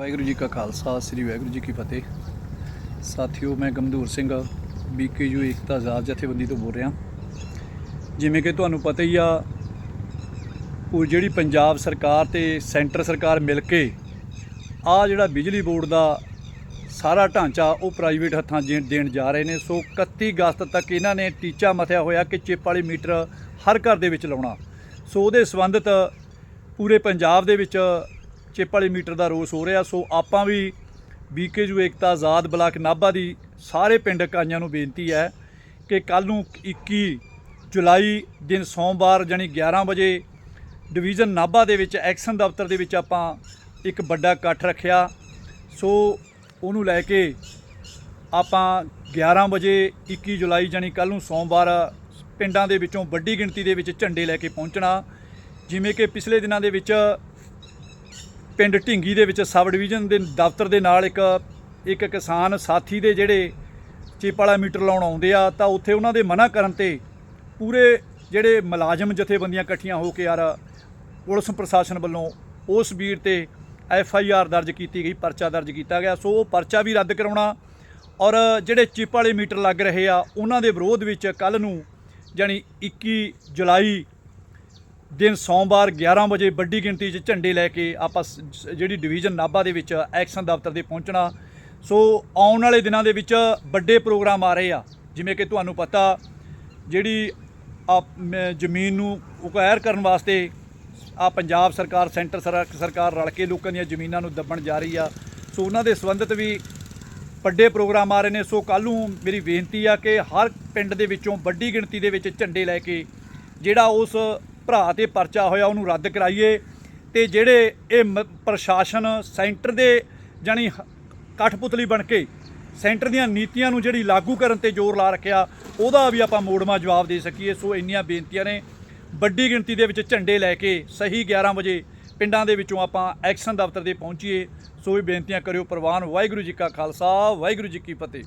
ਵਾਹਿਗੁਰੂ ਜੀ ਕਾ ਖਾਲਸਾ, ਸ੍ਰੀ ਵਾਹਿਗੁਰੂ ਜੀ ਕੀ ਫਤਿਹ। ਸਾਥੀਓ, ਮੈਂ ਗਮਦੂਰ ਸਿੰਘ, ਬੀਕੇਯੂ ਏਕਤਾ ਆਜ਼ਾਦ ਜਥੇਬੰਦੀ ਤੋਂ ਬੋਲ ਰਿਹਾ। ਜਿਵੇਂ ਕਿ ਤੁਹਾਨੂੰ ਪਤਾ ਹੀ ਆ, ਉਹ ਜਿਹੜੀ ਪੰਜਾਬ ਸਰਕਾਰ ਤੇ ਸੈਂਟਰ ਸਰਕਾਰ ਮਿਲ ਕੇ ਆ ਜਿਹੜਾ ਬਿਜਲੀ ਬੋਰਡ ਦਾ ਸਾਰਾ ਢਾਂਚਾ ਉਹ ਪ੍ਰਾਈਵੇਟ ਹੱਥਾਂ ਦੇਣ- ਜਾ ਰਹੇ ਨੇ। ਸੋ 31 ਅਗਸਤ ਤੱਕ ਇਹਨਾਂ ਨੇ ਟੀਚਾ ਮਥਿਆ ਹੋਇਆ ਕਿ ਚਿੱਪ ਵਾਲੀ ਮੀਟਰ ਹਰ ਘਰ ਦੇ ਵਿੱਚ ਲਾਉਣਾ। ਸੋ ਉਹਦੇ ਸੰਬੰਧਿਤ ਪੂਰੇ ਪੰਜਾਬ ਦੇ ਵਿੱਚ ਚਿੱਪ ਵਾਲੀ ਮੀਟਰ ਦਾ ਰੋਸ ਹੋ ਰਿਹਾ, ਸੋ ਆਪਾਂ ਵੀ ਬੀਕੇਯੂ ਏਕਤਾ, ਆਜ਼ਾਦ ਬਲਾਕ ਨਾਭਾ ਦੀ ਸਾਰੇ ਪਿੰਡ ਇਕਾਈਆਂ ਨੂੰ ਬੇਨਤੀ ਹੈ ਕਿ ਕੱਲ ਨੂੰ 21 ਜੁਲਾਈ ਦਿਨ ਸੋਮਵਾਰ ਜਾਨੀ 11 ਵਜੇ ਡਿਵੀਜ਼ਨ ਨਾਭਾ ਦੇ ਵਿੱਚ ਐਕਸ਼ਨ ਦਫ਼ਤਰ ਦੇ ਵਿੱਚ ਆਪਾਂ ਇੱਕ ਵੱਡਾ ਇਕੱਠ ਰੱਖਿਆ। ਸੋ ਉਹਨੂੰ ਲੈ ਕੇ ਆਪਾਂ 11 ਵਜੇ 21 ਜੁਲਾਈ ਜਾਨੀ ਕੱਲ ਨੂੰ ਸੋਮਵਾਰ ਪਿੰਡਾਂ ਦੇ ਵਿੱਚੋਂ ਵੱਡੀ ਗਿਣਤੀ ਦੇ ਵਿੱਚ ਝੰਡੇ ਲੈ ਕੇ ਪਹੁੰਚਣਾ। ਜਿਵੇਂ ਕਿ ਪਿਛਲੇ ਦਿਨਾਂ ਦੇ ਵਿੱਚ ਪਿੰਡ ਢਿੰਗੀ ਦੇ ਵਿੱਚ ਸਬ ਡਿਵੀਜ਼ਨ ਦੇ ਦਫ਼ਤਰ ਦੇ ਨਾਲ ਇੱਕ ਇੱਕ ਕਿਸਾਨ ਸਾਥੀ ਦੇ ਜਿਹੜੇ ਚਿੱਪ ਵਾਲਾ ਮੀਟਰ ਲਾਉਣ ਆਉਂਦੇ ਆ, ਤਾਂ ਉੱਥੇ ਉਹਨਾਂ ਦੇ ਮਨਾ ਕਰਨ ਤੇ ਪੂਰੇ ਜਿਹੜੇ ਮੁਲਾਜ਼ਮ ਜਥੇਬੰਦੀਆਂ ਇਕੱਠੀਆਂ ਹੋ ਕੇ ਯਾਰ ਪੁਲਿਸ ਪ੍ਰਸ਼ਾਸਨ ਵੱਲੋਂ ਉਸ ਵੀਰ ਤੇ ਐਫ ਆਈ ਆਰ ਦਰਜ ਕੀਤੀ ਗਈ, ਪਰਚਾ ਦਰਜ ਕੀਤਾ ਗਿਆ। ਸੋ ਉਹ ਪਰਚਾ ਵੀ ਰੱਦ ਕਰਾਉਣਾ ਔਰ ਜਿਹੜੇ ਚਿੱਪ ਵਾਲੇ ਮੀਟਰ ਲੱਗ ਰਹੇ ਆ, ਉਹਨਾਂ ਦੇ ਵਿਰੋਧ ਵਿੱਚ ਕੱਲ ਨੂੰ ਜਾਣੀ 21 ਜੁਲਾਈ ਦਿਨ ਸੋਮਵਾਰ 11 ਵਜੇ ਵੱਡੀ ਗਿਣਤੀ 'ਚ ਝੰਡੇ ਲੈ ਕੇ ਆਪਾਂ ਸ- ਜਿਹੜੀ ਡਿਵੀਜ਼ਨ ਨਾਭਾ ਦੇ ਵਿੱਚ ਐਕਸ਼ਨ ਦਫ਼ਤਰ ਦੇ ਪਹੁੰਚਣਾ। ਸੋ ਆਉਣ ਵਾਲੇ ਦਿਨਾਂ ਦੇ ਵਿੱਚ ਵੱਡੇ ਪ੍ਰੋਗਰਾਮ ਆ ਰਹੇ ਆ, ਜਿਵੇਂ ਕਿ ਤੁਹਾਨੂੰ ਪਤਾ, ਜਿਹੜੀ ਆ ਮ- ਜ਼ਮੀਨ ਨੂੰ ਉਕੈਰ ਕਰਨ ਵਾਸਤੇ ਆ ਪੰਜਾਬ ਸਰਕਾਰ, ਸੈਂਟਰ ਸਰ- ਸਰਕਾਰ ਰਲ ਕੇ ਲੋਕਾਂ ਦੀਆਂ ਜ਼ਮੀਨਾਂ ਨੂੰ ਦੱਬਣ ਜਾ ਰਹੀ ਆ। ਸੋ ਉਹਨਾਂ ਦੇ ਸੰਬੰਧਿਤ ਵੀ ਵੱਡੇ ਪ੍ਰੋਗਰਾਮ ਆ ਰਹੇ ਨੇ। ਸੋ ਕੱਲ੍ਹ ਨੂੰ ਮੇਰੀ ਬੇਨਤੀ ਆ ਕਿ ਹਰ ਪਿੰਡ ਦੇ ਵਿੱਚੋਂ ਵੱਡੀ ਗਿਣਤੀ ਦੇ ਵਿੱਚ ਝੰਡੇ ਲੈ ਕੇ ਜਿਹੜਾ ਉਸ ਭਰਾ ਤੇ ਪਰਚਾ ਹੋਇਆ, ਉਹਨੂੰ ਰੱਦ ਕਰਾਈਏ। ਤੇ ਜਿਹੜੇ ਇਹ ਮ- ਪ੍ਰਸ਼ਾਸਨ ਸੈਂਟਰ ਦੇ ਜਾਨੀ ਹ- ਕਠਪੁਤਲੀ ਬਣ ਕੇ ਸੈਂਟਰ ਦੀਆਂ ਨੀਤੀਆਂ ਨੂੰ ਜਿਹੜੀ ਲਾਗੂ ਕਰਨ ਤੇ ਜ਼ੋਰ ਲਾ ਰੱਖਿਆ, ਉਹਦਾ ਵੀ ਆਪਾਂ ਮੋੜਮਾ ਜਵਾਬ ਦੇ ਸਕੀਏ। ਸੋ ਇੰਨੀਆਂ ਬੇਨਤੀਆਂ ਨੇ। ਵੱਡੀ ਗਿਣਤੀ ਦੇ ਵਿੱਚ ਝੰਡੇ ਲੈ ਕੇ ਸਹੀ 11 ਵਜੇ ਪਿੰਡਾਂ ਦੇ ਵਿੱਚੋਂ ਆਪਾਂ ਐਕਸ਼ਨ ਦਫ਼ਤਰ ਦੇ ਪਹੁੰਚੀਏ। ਸੋ ਇਹ ਬੇਨਤੀਆਂ ਕਰਿਓ ਪ੍ਰਵਾਨ। ਵਾਹਿਗੁਰੂ ਜੀ ਕਾ ਖਾਲਸਾ, ਵਾਹਿਗੁਰੂ ਜੀ ਕੀ ਫਤਿਹ।